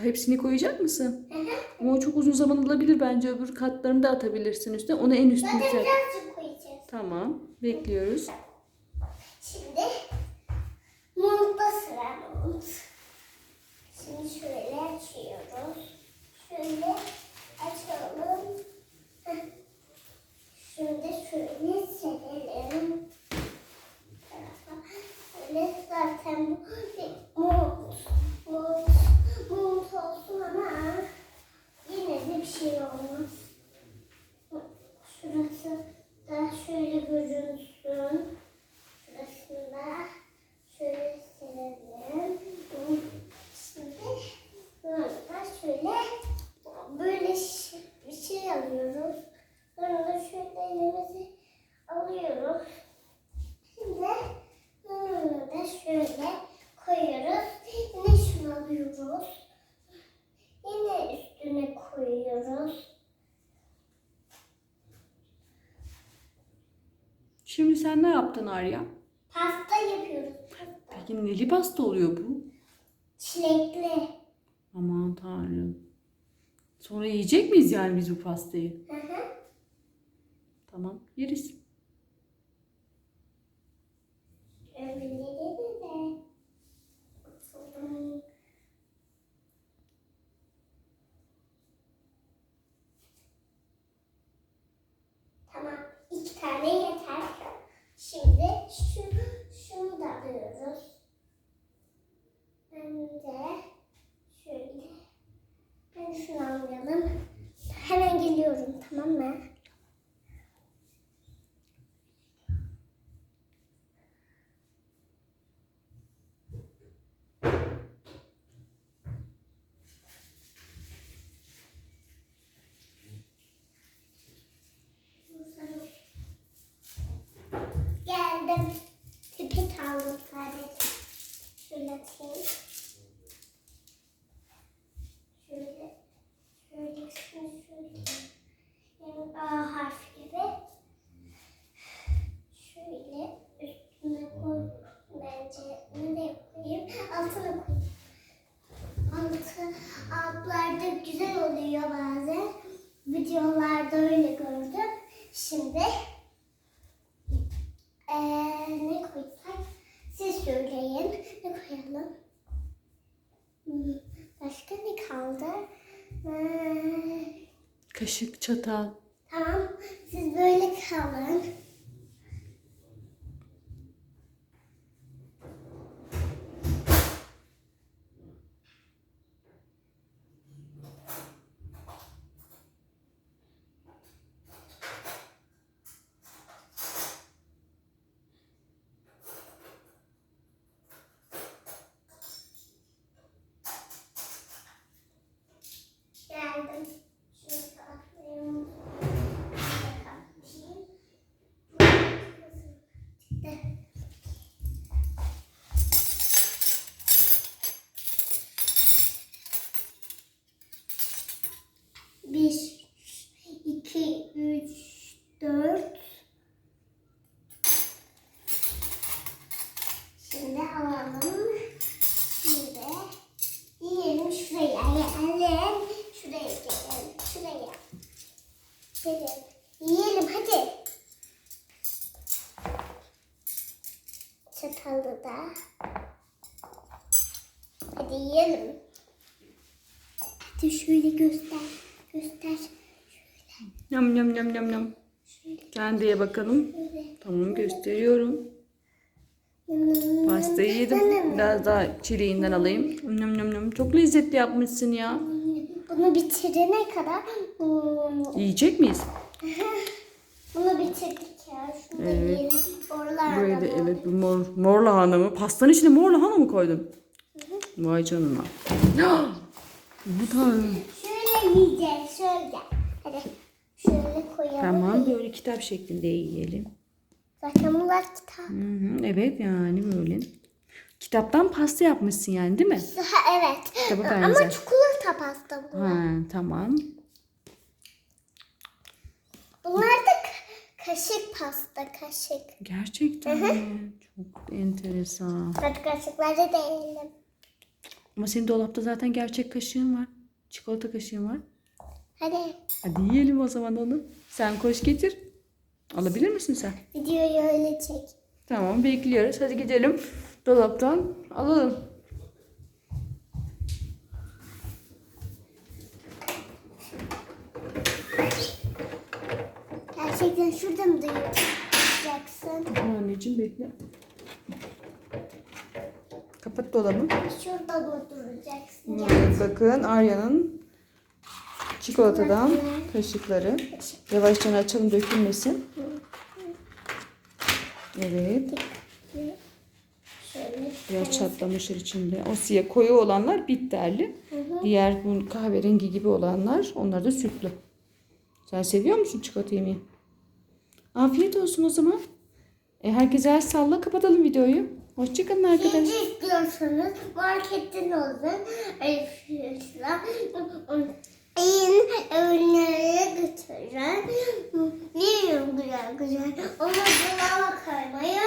Hepsini koyacak mısın? Hı hı. Ama o çok uzun zaman alabilir bence. Öbür katlarını da atabilirsin üstüne. Onu en üstüne Zaten birazcık koyacağız. Tamam. Bekliyoruz. Şimdi montta sıra mont. Şimdi şöyle açıyoruz. Şöyle açalım. Şimdi şöyle serelim. Tarafa. Böyle zaten bu bir mont. Mont, mont olsun ama yine de bir şey olmaz. Şurası şöyle görünsün. Şurasında şöyle silelim. Şimdi sonra da şöyle böyle ş- bir şey alıyoruz. Sonra da şöyle elimizi alıyoruz. Şimdi sonra da şöyle koyuyoruz. Yine şunu alıyoruz. Yine üstüne koyuyoruz. Şimdi sen ne yaptın Arya? Pasta yapıyoruz. Peki neli pasta oluyor bu? Çilekli. Aman tanrım. Sonra yiyecek miyiz yani biz bu pastayı? Hı hı. Tamam yeriz. Öbürleri de. Bakalım. Tamam. iki tane yeter. Şimdi şu, şunu da alıyoruz. Ben de şöyle. Ben şunu alayalım. Hemen geliyorum tamam mı? Geldim. Tipik aldım sadece. Şöyle atayım. Şöyle. Şöyle şunu şöyle. Yani A harfi gibi. Şöyle üstüne koy. Bence nereye koyayım? Altına koyayım. Altı, altlarda güzel oluyor bazen. Videolarda öyle gördüm. Şimdi ee, ne koysak? Siz söyleyin. Ne koyalım? Hmm, Başka ne kaldı? Ee, Kaşık, çatal. tamam. Siz böyle kalın. Hadi yiyelim. Hadi şöyle göster. Göster. Yam yam yam yam yam. Kendiye bakalım. Şöyle. Tamam gösteriyorum. Pastayı yedim. Biraz daha çileğinden alayım. Yam yam yam. Çok lezzetli yapmışsın ya. Bunu bitirene kadar Yiyecek miyiz? bunu bitirdik ya. Şunu Evet. yiyelim. Mı? evet bu mor, mor lahana mı? Pastanın içine mor lahana mı koydun? Vay canına. bu da Şöyle yiyeceğiz. Şöyle. Hadi. Şöyle koyalım. Tamam böyle kitap şeklinde yiyelim. Zaten bunlar kitap. Hı hı, evet yani böyle. Kitaptan pasta yapmışsın yani değil mi? Evet. Kitaba Ama çikolata pasta bunlar. Ha, tamam. Bunlar da ka- kaşık pasta. Kaşık. Gerçekten mi? Çok enteresan. Hadi kaşıkları da yiyelim. Ama senin dolapta zaten gerçek kaşığın var. Çikolata kaşığın var. Hadi. Hadi yiyelim o zaman onu. Sen koş getir. Alabilir misin sen? Videoyu öyle çek. Tamam bekliyoruz. Hadi gidelim. Dolaptan alalım. Gerçekten şurada mı duracaksın? Anneciğim bekle. Kapat dolabı. Şurada mı duracaksın? Evet, bakın Arya'nın çikolatadan kaşıkları. Yavaşça açalım dökülmesin. Evet. Biraz çatlamışır içinde. O siyah koyu olanlar bitterli. Diğer bu kahverengi gibi olanlar onlar da sütlü. Sen seviyor musun çikolata yemeği? Afiyet olsun o zaman. E, herkese el salla kapatalım videoyu. Hoşçakalın arkadaşlar. İkinci istiyorsanız marketten alın. Arkadaşlar. İyin ürünlere götürün. Güzel güzel. Ama dolaba koymayı